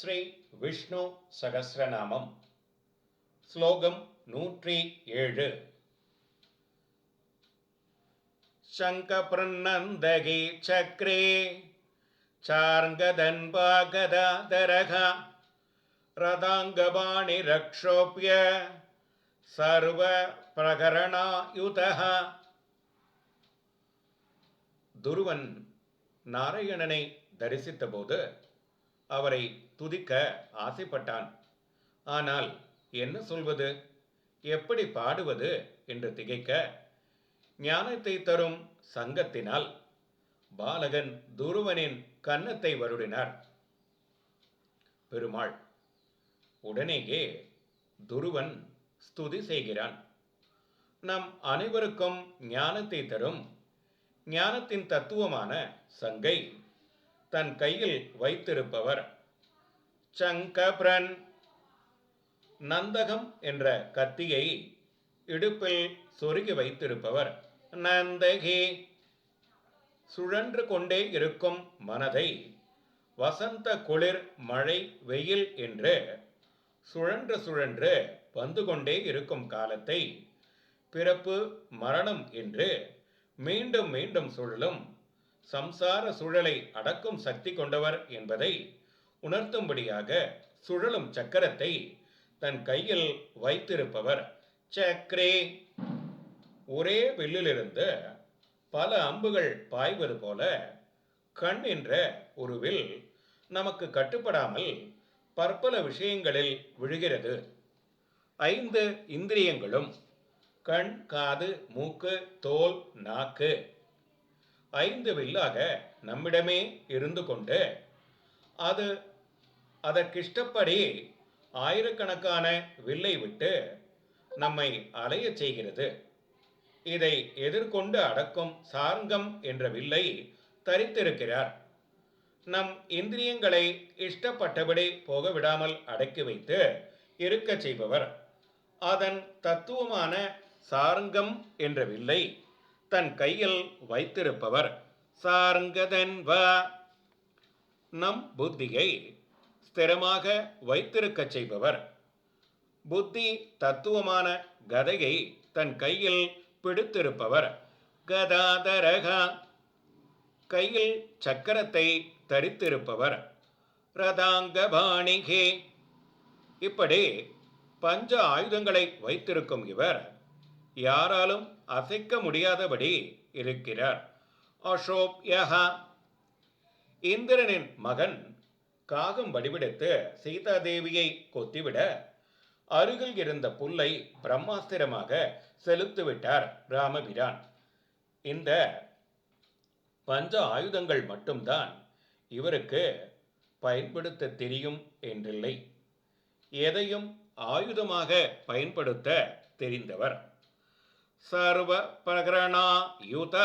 ஸ்ரீ விஷ்ணு சகசிரநாமம் ஸ்லோகம் நூற்றி ஏழு. சங்கபிருநந்தகி சக்ரே சார்ங்கதன்பாகதாதரக ரதாங்கபாணி ரக்ஷோப்பிய சர்வ பிரகரணாயுதக. துருவன் நாராயணனை தரிசித்தபோது அவரை துதிக்க ஆசைப்பட்டான். ஆனால் என்ன சொல்வது? எப்படி பாடுவது? என்று திகைக்க ஞானத்தை தரும் சங்கத்தினால் பாலகன் துருவனின் கன்னத்தை வருடினார். பெருமாள் உடனேயே துருவன் ஸ்துதி செய்கிறான். நம் அனைவருக்கும் ஞானத்தை தரும் ஞானத்தின் தத்துவமான சங்கை தன் கையில் வைத்திருப்பவர். சங்கப்ரன். நந்தகம் என்ற கத்தியை இடுப்பில் சொருகி வைத்திருப்பவர். நந்தகி. சுழன்று கொண்டே இருக்கும் மனதை வசந்த குளிர் மழை வெயில் என்று சுழன்று சுழன்று வந்து கொண்டே இருக்கும் காலத்தை பிறப்பு மரணம் என்று மீண்டும் மீண்டும் சுழலும் சம்சார சுழலை அடக்கும் சக்தி கொண்டவர் என்பதை உணர்த்தும்படியாக சுழலும் சக்கரத்தை தன் கையில் வைத்திருப்பவர் சக்ரே. ஒரே வில்லிலிருந்து பல அம்புகள் பாய்வது போல கண் என்ற ஒரு வில் நமக்கு கட்டுப்படாமல் பற்பல விஷயங்களில் விழுகிறது. ஐந்து இந்திரியங்களும் கண் காது மூக்கு தோல் நாக்கு ஐந்து வில்லாக நம்மிடமே இருந்து கொண்டு அது அதற்கிஷ்டப்படி ஆயிரக்கணக்கான வில்லை விட்டு நம்மை அலையச் செய்கிறது. இதை எதிர்கொண்டு அடக்கும் சாரங்கம் என்ற வில்லை தரித்திருக்கிறார். நம் இந்திரியங்களை இஷ்டப்பட்டபடி போக விடாமல் அடக்கி வைத்து இருக்கச் செய்பவர். அதன் தத்துவமான சாரங்கம் என்ற வில்லை தன் கையில் வைத்திருப்பவர் சார்ங்கதன்வா நம் புத்தியை ஸ்திரமாக வைத்திருக்கச் செய்பவர். புத்தி தத்துவமான கதையை தன் கையில் பிடித்திருப்பவர். கதாதரகா. கையில் சக்கரத்தை தரித்திருப்பவர். ரதாங்கபாணிகே. இப்படி பஞ்ச ஆயுதங்களை வைத்திருக்கும் இவர் யாராலும் அசைக்க முடியாதபடி இருக்கிறார். அசோப்யஹா இந்திரனின் மகன் காகம் வடிவெடுத்து சீதாதேவியை கொத்திவிட அருகில் இருந்த புல்லை பிரம்மாஸ்திரமாக செலுத்திவிட்டார் ராமபிரான். இந்த பஞ்ச ஆயுதங்கள் மட்டும்தான் இவருக்கு பயன்படுத்த தெரியும் என்றில்லை. எதையும் ஆயுதமாக பயன்படுத்த தெரிந்தவர். சர்வ பிரகரணா யுதா